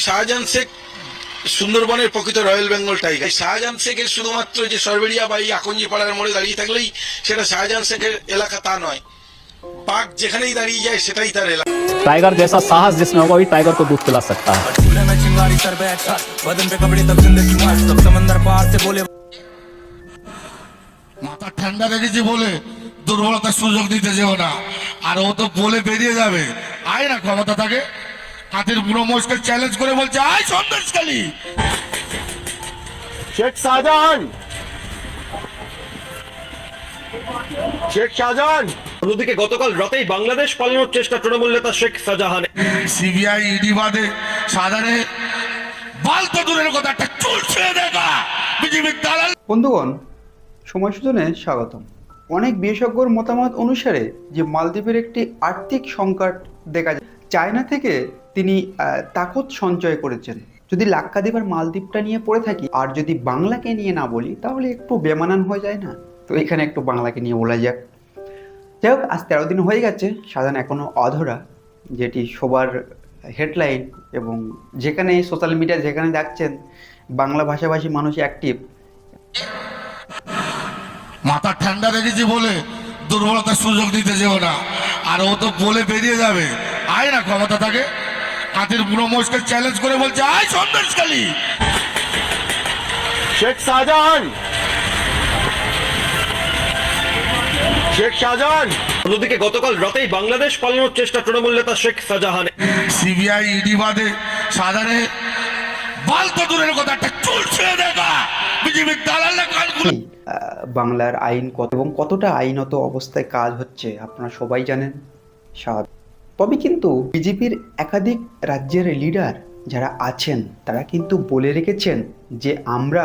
শাহজাহান শেখ সুন্দরবনের প্রকৃত royal Bengal tiger এই শাহজাহান শেখের শুধুমাত্র যে সরবেরিয়া বা এই আকঞ্জি পাড়ার মোড়ে দাঁড়িয়ে থাকলেই সেটা শাহজাহান শেখের এলাকা তা নয় বাঘ যেখানেই দাঁড়িয়ে যায় সেটাই তার এলাকা टाइगर जैसा साहस जिसमें होगा वही टाइगर को दूध पिला सकता है झूले में चिंगारी सर पे अच्छा बदन पे कपड़े तब जिंदगी मस्त तब समंदर पार से बोले মাথা ঠান্ডা রেখেছি বলে দুর্বলতার সুযোগ দিতে যেও না আর ও তো বলে বেরিয়ে যাবে আয় না ক্ষমতা থাকে হাতের বুড়ো মোষকে চ্যালেঞ্জ করে বলছে আয় সন্দেশকালী শেখ শাহজাহান! শেখ শাহজাহান! অন্যদিকে গতকাল রাতেই বাংলাদেশ পালানোর চেষ্টা তৃণমূল নেতা শেখ শাহজাহান। সিবিআই ইডি বাদে সাধারণে বাল তো দূরের কথা একটা চুল ছেড়ে দেখা বিজেপির দালাল বন্ধুগণ সময় সূচনে স্বাগতম। অনেক বিশেষজ্ঞর মতামত অনুসারে যে মালদ্বীপের একটি আর্থিক সংকট দেখা যায়। চায়না থেকে তিনি তাকত সঞ্চয় করেছেন। যদি লাক্ষাদ্বীপ আর মালদ্বীপটা নিয়ে পড়ে থাকি, আর যদি বাংলাকে নিয়ে না বলি, তাহলে একটু বেমানান হয়ে যায় না? তো এখানে একটু বাংলাকে নিয়ে বলা যাক। যাই হোক, আজ তেরো দিন হয়ে গেছে সাধারণ এখনও অধরা, যেটি সবার হেডলাইন এবং যেখানে সোশ্যাল মিডিয়া যেখানে দেখছেন, বাংলা ভাষাভাষী মানুষ অ্যাক্টিভ। মাথা ঠান্ডা রেখেছি বলে দুর্বলতার সুযোগ দিতে যেও না, আর ও তো বলে বেরিয়ে যাবে। আয় না, ক্ষমতা থাকে। হাতের বুড়ো মোষকে চ্যালেঞ্জ করে বলছে আয় সন্দেশকালী শেখ শাহজাহান! শেখ শাহজাহান! অন্যদিকে গতকাল রাতেই বাংলাদেশ পালানোর চেষ্টা তৃণমূল নেতা শেখ শাহজাহান। সিবিআই ইডি বাদে বাল তো দূরের কথা একটা চুল ছেড়ে দেখা বিজেপির দালালরা কানগুলো। বাংলার আইন কত এবং কতটা আইনত অবস্থায় কাজ হচ্ছে আপনারা সবাই জানেন স্বাভাবিক। তবে কিন্তু বিজেপির একাধিক রাজ্যের লিডার যারা আছেন, তারা কিন্তু বলে রেখেছেন যে আমরা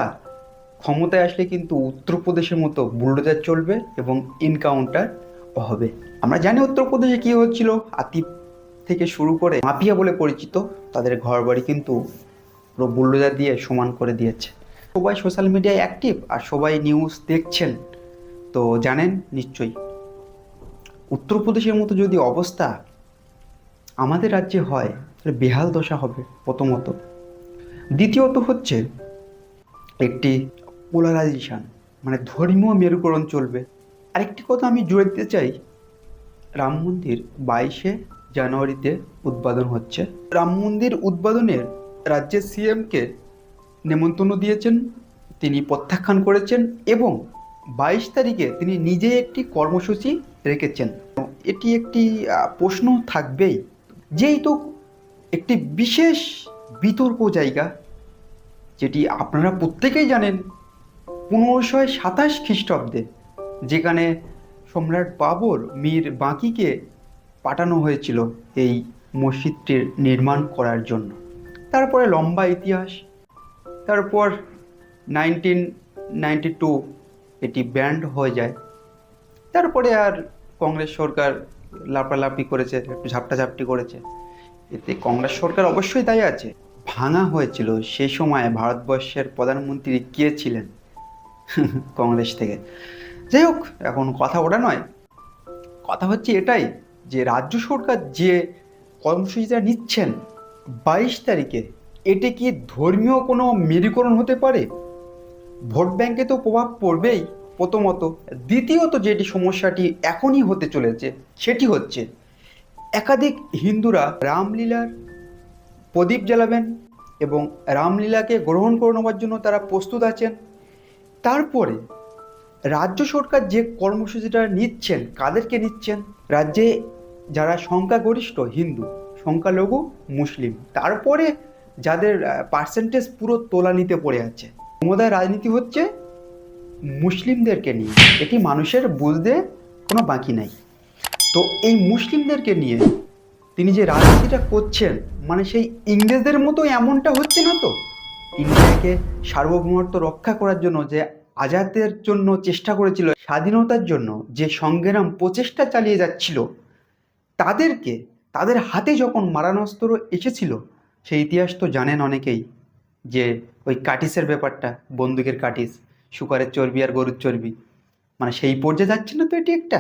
ক্ষমতায় আসলে কিন্তু উত্তরপ্রদেশের মতো বুলডোজার চলবে এবং ইনকাউন্টার হবে। আমরা জানি উত্তরপ্রদেশে কী হচ্ছিল। আতিফ থেকে শুরু করে মাফিয়া বলে পরিচিত, তাদের ঘরবাড়ি কিন্তু পুরো বুলডোজার দিয়ে সমান করে দিয়েছে। সবাই সোশ্যাল মিডিয়ায় অ্যাক্টিভ আর সবাই নিউজ দেখছেন। তো জানেন নিশ্চয়ই, উত্তরপ্রদেশের মতো যদি অবস্থা আমাদের রাজ্যে হয় বেহাল দশা হবে প্রথমত। দ্বিতীয়ত হচ্ছে একটি পোলারাইজেশন মানে ধর্মীয় মেরুকরণ চলবে। আরেকটি কথা আমি জুড়ে দিতে চাই, রাম মন্দির বাইশে জানুয়ারিতে উদ্বোধন হচ্ছে। রাম মন্দির উদ্বোধনের রাজ্যের সিএমকে নেমন্তন্ন দিয়েছেন, তিনি প্রত্যাখ্যান করেছেন এবং বাইশ তারিখে তিনি নিজে একটি কর্মসূচি রেখেছেন। এটি একটি প্রশ্ন থাকবেই। যেহেতু একটি বিশেষ বিতর্ক জায়গা, যেটি আপনারা প্রত্যেকেই জানেন, পনেরোশো সাতাশ খ্রিস্টাব্দে যেখানে সম্রাট বাবর মীর বাঁকিকে পাঠানো হয়েছিল এই মসজিদটির নির্মাণ করার জন্য। তারপরে লম্বা ইতিহাস, তারপর নাইনটিন নাইনটি টু এটি ব্যান্ড হয়ে যায়। তারপরে আর কংগ্রেস সরকার লাফালাফি করেছে, একটু ঝাপটাঝাপটি করেছে। এতে কংগ্রেস সরকার অবশ্যই দায়ী আছে। ভাঙা হয়েছিল। সে সময় ভারতবর্ষের প্রধানমন্ত্রী কে ছিলেন? কংগ্রেস থেকে। যাই হোক, এখন কথা ওটা নয়। কথা হচ্ছে এটাই যে, রাজ্য সরকার যে কর্মসূচিটা নিচ্ছেন বাইশ তারিখে এটি কি ধর্মীয় কোনো মেরুকরণ হতে পারে? ভোট ব্যাংকে তো প্রভাব পড়বেই। প্রথমত, দ্বিতীয়ত যেটি সমস্যাটি এখনই হতে চলেছে, সেটি হচ্ছে একাধিক হিন্দুরা রামলীলার প্রদীপ জ্বালাবেন এবং রামলীলাকে গ্রহণ করে নেওয়ার জন্য তারা প্রস্তুত আছেন। তারপরে রাজ্য সরকার যে কর্মসূচিটা নিচ্ছেন, কাদেরকে নিচ্ছেন? রাজ্যে যারা সংখ্যাগরিষ্ঠ হিন্দু, সংখ্যালঘু, মুসলিম, তারপরে যাদের পার্সেন্টেজ পুরো তোলা নিতে পড়ে আছে। ক্ষমতায় রাজনীতি হচ্ছে মুসলিমদেরকে নিয়ে, এটি মানুষের বুঝতে কোনো বাকি নাই। তো এই মুসলিমদেরকে নিয়ে তিনি যে রাজনীতিটা করছেন মানে সেই ইংরেজদের মতো এমনটা হচ্ছে না তো? ইন্ডিয়াকে সার্বভৌমত্ব রক্ষা করার জন্য, যে আজাদের জন্য চেষ্টা করেছিল, স্বাধীনতার জন্য যে সংগ্রাম প্রচেষ্টা চালিয়ে যাচ্ছিল, তাদেরকে, তাদের হাতে যখন মারানস্ত্র এসেছিল, সেই ইতিহাস তো জানেন অনেকেই, যে ওই কাটিসের ব্যাপারটা, বন্দুকের কাটিস। শুকারের চর্বি আর গরুর চর্বি। মানে সেই পর্যায়ে যাচ্ছে না তো এটি একটা?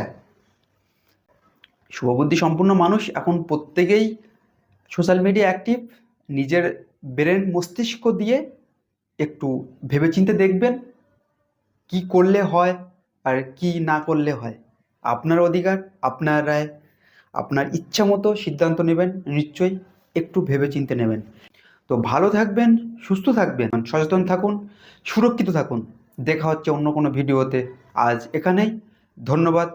শুভবুদ্ধি সম্পূর্ণ মানুষ এখন প্রত্যেকেই সোশ্যাল মিডিয়া অ্যাক্টিভ নিজের ব্রেন মস্তিষ্ক দিয়ে একটু ভেবেচিন্তে দেখবেন কি করলে হয় আর কি না করলে হয়। আপনার অধিকার, আপনার রায়, আপনার ইচ্ছা মতো সিদ্ধান্ত নেবেন, নিশ্চয়ই একটু ভেবেচিন্তে নেবেন। তো ভালো থাকবেন, সুস্থ থাকবেন, সচেতন থাকুন, সুরক্ষিত থাকুন। দেখা হচ্ছে অন্য কোনো ভিডিওতে। আজ এখানেই। ধন্যবাদ।